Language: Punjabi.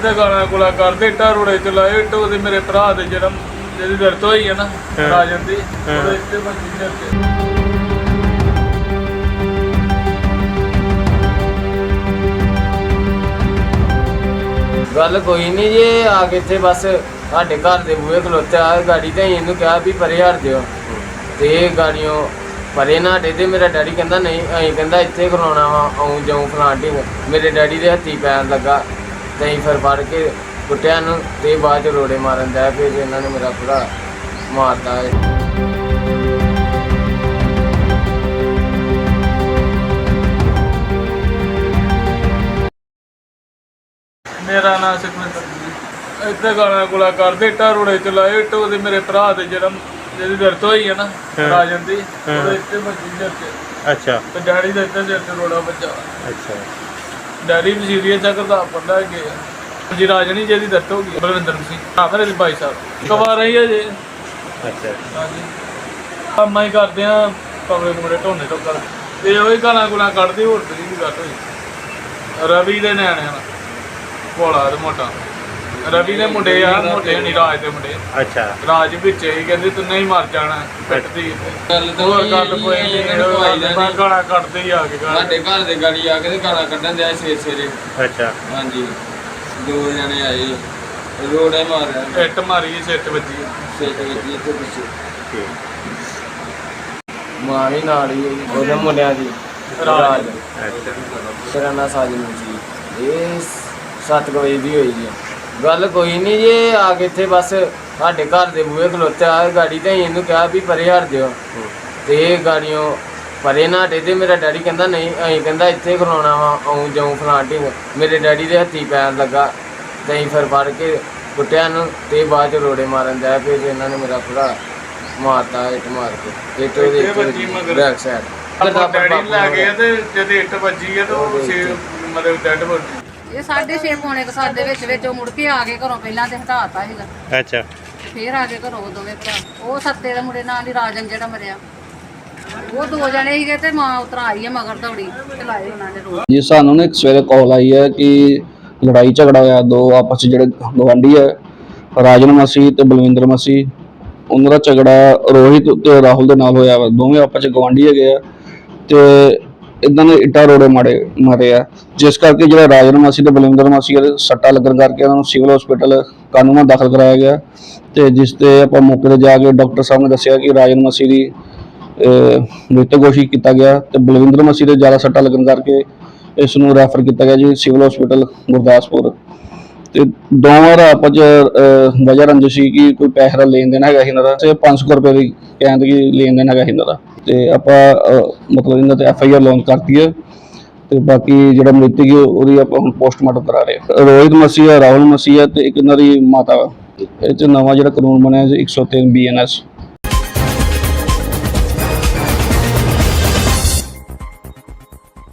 ਇੱਥੇ ਗਾਣਾ ਗੁਲਾ ਕਰਦੇ ਇੱਟਾਂ ਰੋੜੇ ਚ ਲਾਏ ਇੱਟੋ ਦੇ ਮੇਰੇ ਭਰਾ ਦੇ ਜਨਮ ਜਿਹਦੀ ਦਰਦ ਹੋਈ ਹੈ ਨਾ ਰਾਜਨ ਦੀ ਉਹਦੇ ਇੱਥੇ ਬੰਦੀ ਦੇ ਉੱਤੇ ਗੱਲ ਕੋਈ ਨਹੀਂ ਜੇ ਆ ਕੇ ਇੱਥੇ ਬਸ ਸਾਡੇ ਘਰ ਦੇ ਬੂਹੇ ਖਲੋਤੇ ਆ ਗਾੜੀ ਤੇ ਅਸੀਂ ਇਹਨੂੰ ਕਿਹਾ ਵੀ ਪਰੇ ਹਟ ਦਿਓ ਤੇ ਇਹ ਗਾੜੀਆਂ ਪਰੇ ਨਾ ਹਟੇ ਤੇ ਮੇਰਾ ਡੈਡੀ ਕਹਿੰਦਾ ਨਹੀਂ ਅਸੀਂ ਕਹਿੰਦਾ ਇੱਥੇ ਖਲੋਣਾ ਵਾ ਆਉਂ ਜਾਉਂ ਫਲਾਂਟਿੰਗ ਮੇਰੇ ਡੈਡੀ ਦੇ ਹੱਥੀ ਪੈਰ ਲੱਗਾ। ਤੇ ਅਸੀਂ ਫਿਰ ਫੜ ਕੇ ਕੁੱਟਿਆ ਨੂੰ ਤੇ ਬਾਅਦ ਚ ਰੋੜੇ ਮਾਰਨ ਦਾ ਫਿਰ ਇਹਨਾਂ ਨੇ ਮੇਰਾ ਪੂਰਾ ਮਾਰਤਾ ਹੈ ਮੇਰਾ ਨਾਮ ਸੁਖਵਿੰਦਰ ਜੀ ਇੱਥੇ ਗਾਣਾ ਗੁਲਾ ਕਰਦੇ ਇੱਟਾਂ ਰੋੜੇ ਚ ਲਾਏ ਇੱਟੋ ਦੇ ਮੇਰੇ ਭਰਾ ਦੇ ਜਨਮ ਜਿਹਦੀ ਦਰਦ ਹੋਈ ਹੈ ਨਾ ਰਾਜਨ ਦੀ ਉਹਦੇ ਇੱਥੇ ਬੰਦੀ ਦੇ ਉੱਤੇ ਅੱਛਾ। ਤੇ ਡੈਡੀ ਦੇ ਇੱਥੇ ਤੇ ਰੋੜਾ ਵੱਜਾ। ਅੱਛਾ। ਡੈਡੀ ਵੀ ਸੀਰੀਅਸ ਆ ਕਰਦਾ ਪੜਦਾ ਹੈਗੇ ਜੀ ਰਾਜਨੀ ਜਿਹਦੀ ਦਰਦ ਹੋ ਗਈ ਬਲਵਿੰਦਰ ਸਿੰਘ ਮੇਰੇ ਦੇ ਭਾਈ ਸਾਹਿਬ। ਕਵਾ ਰਹੀ ਹੈ ਜੀ। ਅੱਛਾ। ਹਾਂਜੀ। ਕੰਮਾਂ ਹੀ ਕਰਦੇ ਆ ਕਮਰੇ ਕੁਮਰੇ ਢੋਣੇ ਤੋਂ ਕਰ ਤੇ ਉਹੀ ਗਾਲਾਂ ਗੁਲਾਂ ਕੱਢਦੇ ਹੋਰ ਤੇ ਨਹੀਂ ਗੱਲ ਹੋਈ। ਰਵੀ ਦੇ ਨਿਆਣੇ ਨਾਲ। ਭੋਲਾ ਤੇ ਮੋਟਾ। ਰਵੀ ਦੇ ਮੁੰਡੇ ਆ ਮੋਟੇ ਨਹੀਂ ਰਾਜ ਦੇ ਮੁੰਡੇ। ਅੱਛਾ। ਰਾਜ ਵਿੱਚ ਹੀ ਕਹਿੰਦੇ ਤੂੰ ਨਹੀਂ ਮਰ ਜਾਣਾ ਪਿੱਟਦੀ ਗੱਲ ਤਾਂ ਹੋਰ ਗੱਲ ਨਹੀਂ, ਕੋਈ ਦਾ ਨਹੀਂ ਨਹੀਂ। ਗਾਲਾਂ ਕੱਢਦੇ ਹੀ ਆ ਕੇ ਗਾਲਾਂ ਸਾਡੇ ਘਰ ਦੇ ਗਾੜੀ ਆ ਕੇ ਤੇ ਗਾਲਾਂ ਕੱਢਣ ਦਿਆ ਸਵੇਰੇ ਸਵੇਰੇ। ਅੱਛਾ। ਹਾਂਜੀ। ਦੋ ਜਣੇ ਆਏ। ਰੋੜੇ ਮਾਰਿਆ ਇੱਟ ਮਾਰੀ ਤੇ ਵੱਜੀ। ਸੇਟ ਵਿੱਚ ਇੱਥੇ ਪਿੱਛੇ। ਮਾਂ ਵੀ ਨਾਲ ਹੀ ਉਹਦੇ ਮੁੰਡਿਆਂ ਦੀ। ਰਾਜ। ਅੱਛਾ। ਤੇਰਾ ਨਾਂ ਸਾਜਨ ਸੀ ਇਹ 7 ਵਜੇ ਦੀ ਹੋਈ ਜੀ ਗੱਲ ਕੋਈ ਨਹੀਂ ਜੇ ਆ ਕੇ ਇੱਥੇ ਬਸ ਸਾਡੇ ਘਰ ਦੇ ਬੂਹੇ ਖਲੋਤੇ ਆ ਗਾੜੀ ਤੇ ਅਸੀਂ ਇਹਨੂੰ ਕਿਹਾ ਵੀ ਪਰੇ ਹਟ ਦਿਓ ਤੇ ਇਹ ਗਾੜੀਆਂ ਪਰੇ ਨਾ ਹਟੇ ਤੇ ਮੇਰਾ ਡੈਡੀ ਕਹਿੰਦਾ ਨਹੀਂ ਅਸੀਂ ਕਹਿੰਦਾ ਇੱਥੇ ਖਲੋਣਾ ਵਾ ਆਉਂ ਜਾਉਂ ਫਲਾਂਟਿੰਗ ਮੇਰੇ ਡੈਡੀ ਦੇ ਹੱਥੀ ਪੈਰ ਲੱਗਾ ਤੇ ਅਸੀਂ ਫਿਰ ਫੜ ਕੇ ਕੁੱਟਿਆ ਨੂੰ ਤੇ ਬਾਅਦ ਚ ਰੋੜੇ ਮਾਰਨ ਦਾ ਫਿਰ ਇਹਨਾਂ ਨੇ ਮੇਰਾ ਪੂਰਾ ਮਾਰਤਾ ਇੱਟ ਮਾਰ ਕੇ। ਇੱਟ ਉਹਦੇ ਮਗਰ। Back side. ਆਪਾਂ ਡੈਡੀ ਲੈ ਗਏ ਤੇ ਜਦ ਇੱਟ ਵੱਜੀ ਹੈ ਤਾਂ ਉਹ ਸੇ ਮਤਲਬ ਡੈਡ ਹੋ ਗਈ ਇਹ ਸਾਢੇ ਛੇ ਪੌਣੇ ਕੁ ਸੱਤ ਦੇ ਵਿੱਚ ਵਿੱਚ ਉਹ ਮੁੜ ਕੇ ਆ ਗਏ ਘਰੋਂ ਪਹਿਲਾਂ ਤੇ ਹਟਾਤਾ ਸੀਗਾ। ਅੱਛਾ। ਫੇਰ ਆ ਗਏ ਘਰੋਂ ਉਹ ਦੋਵੇਂ ਭਰਾ। ਉਹ ਸੱਤੇ ਦੇ ਮੁੰਡੇ ਨਾਲ ਹੀ ਰਾਜਨ ਜਿਹੜਾ ਮਰਿਆ। ਉਹ ਦੋ ਜਣੇ ਸੀਗੇ ਤੇ ਮਾਂ ਉਤਰਾ ਆਈ ਹੈ ਮਗਰ ਦੌੜੀ ਚਲਾਏ ਉਹਨਾਂ ਨੇ ਰੋਡ ਜੀ ਸਾਨੂੰ ਨਾ ਇੱਕ ਸਵੇਰੇ ਕਾਲ ਆਈ ਹੈ ਕਿ ਲੜਾਈ ਝਗੜਾ ਹੋਇਆ ਦੋ ਆਪਸ 'ਚ ਜਿਹੜੇ ਗਵਾਂਢੀ ਹੈ ਰਾਜਨ ਮਸੀਹ ਤੇ ਬਲਵਿੰਦਰ ਮਸੀਹ। ਉਹਨਾਂ ਦਾ ਝਗੜਾ ਰੋਹਿਤ ਤੇ ਰਾਹੁਲ ਦੇ ਨਾਲ ਹੋਇਆ ਵਾ। ਦੋਵੇਂ ਆਪਸ 'ਚ ਗਵਾਂਢੀ ਹੈਗੇ ਆ। ਤੇ ਇਦਾਂ ਦੇ ਇੱਟਾਂ ਰੋੜੇ ਮਾਰੇ ਮਾਰੇ ਆ। ਜਿਸ ਕਰਕੇ ਜਿਹੜਾ ਰਾਜਨ ਮਾਸੀ ਤੇ ਬਲਵਿੰਦਰ ਮਾਸੀ ਦੇ ਸੱਟਾ ਲੱਗਣ ਕਰਕੇ ਉਹਨਾਂ ਨੂੰ ਸਿਵਲ ਹਸਪੀਟਲ ਕਾਨੂੰਨਾਂ ਦਾਖਲ ਕਰਾਇਆ ਗਿਆ। ਤੇ ਜਿਸ ਤੇ ਆਪਾਂ ਮੌਕੇ ਤੇ ਜਾ ਕੇ ਡਾਕਟਰ ਸਾਹਿਬ ਨੇ ਦੱਸਿਆ ਕਿ ਰਾਜਨ ਮਾਸੀ ਦੀ, ਅਹ ਮ੍ਰਿਤਕ ਘੋਸ਼ਿਤ ਕੀਤਾ ਗਿਆ ਤੇ ਬਲਵਿੰਦਰ ਮਸੀਹ ਦੇ ਜ਼ਿਆਦਾ ਸੱਟਾਂ ਲੱਗਣ ਕਰਕੇ ਇਸ ਨੂੰ ਰੈਫਰ ਕੀਤਾ ਗਿਆ ਜੀ ਸਿਵਲ ਹਸਪੀਟਲ ਗੁਰਦਾਸਪੁਰ। ਤੇ ਦੋਵਾਂ ਦਾ ਆਪਸ ਚ ਵਜ੍ਹਾ ਰੰਜਿਸ਼ ਸੀ ਕਿ ਕੋਈ ਪੈਸੇ ਦਾ ਲੈਣ ਦੇਣ ਹੈਗਾ ਸੀ ਇਹਨਾਂ ਦਾ ਤੇ 500 ਰੁਪਏ ਦੀ ਕਹਿੰਦੇ ਕਿ ਲੈਣ ਦੇਣ ਹੈਗਾ ਸੀ ਇਹਨਾਂ ਦਾ। ਤੇ ਆਪਾਂ ਮਤਲਬ ਇਹਨਾਂ ਤੇ ਐਫ ਆਈ ਆਰ ਲਾਂਚ ਕਰਤੀ ਹੈ ਤੇ ਬਾਕੀ ਜਿਹੜਾ ਮ੍ਰਿਤਕ ਉਹਦੀ ਆਪਾਂ ਹੁਣ ਪੋਸਟਮਾਰਟਮ ਕਰਾ ਰਹੇ ਰੋਹਿਤ ਮਸੀਹ ਹੈ, ਰਾਹੁਲ ਮਸੀਹ ਹੈ ਤੇ ਇੱਕ ਇਹਨਾਂ ਦੀ ਮਾਤਾ ਵਾ। ਇਹ ਚ ਨਵਾਂ ਜਿਹੜਾ ਕਾਨੂੰਨ ਬਣਿਆ ਜੀ 103 ਬੀਐਨਐਸ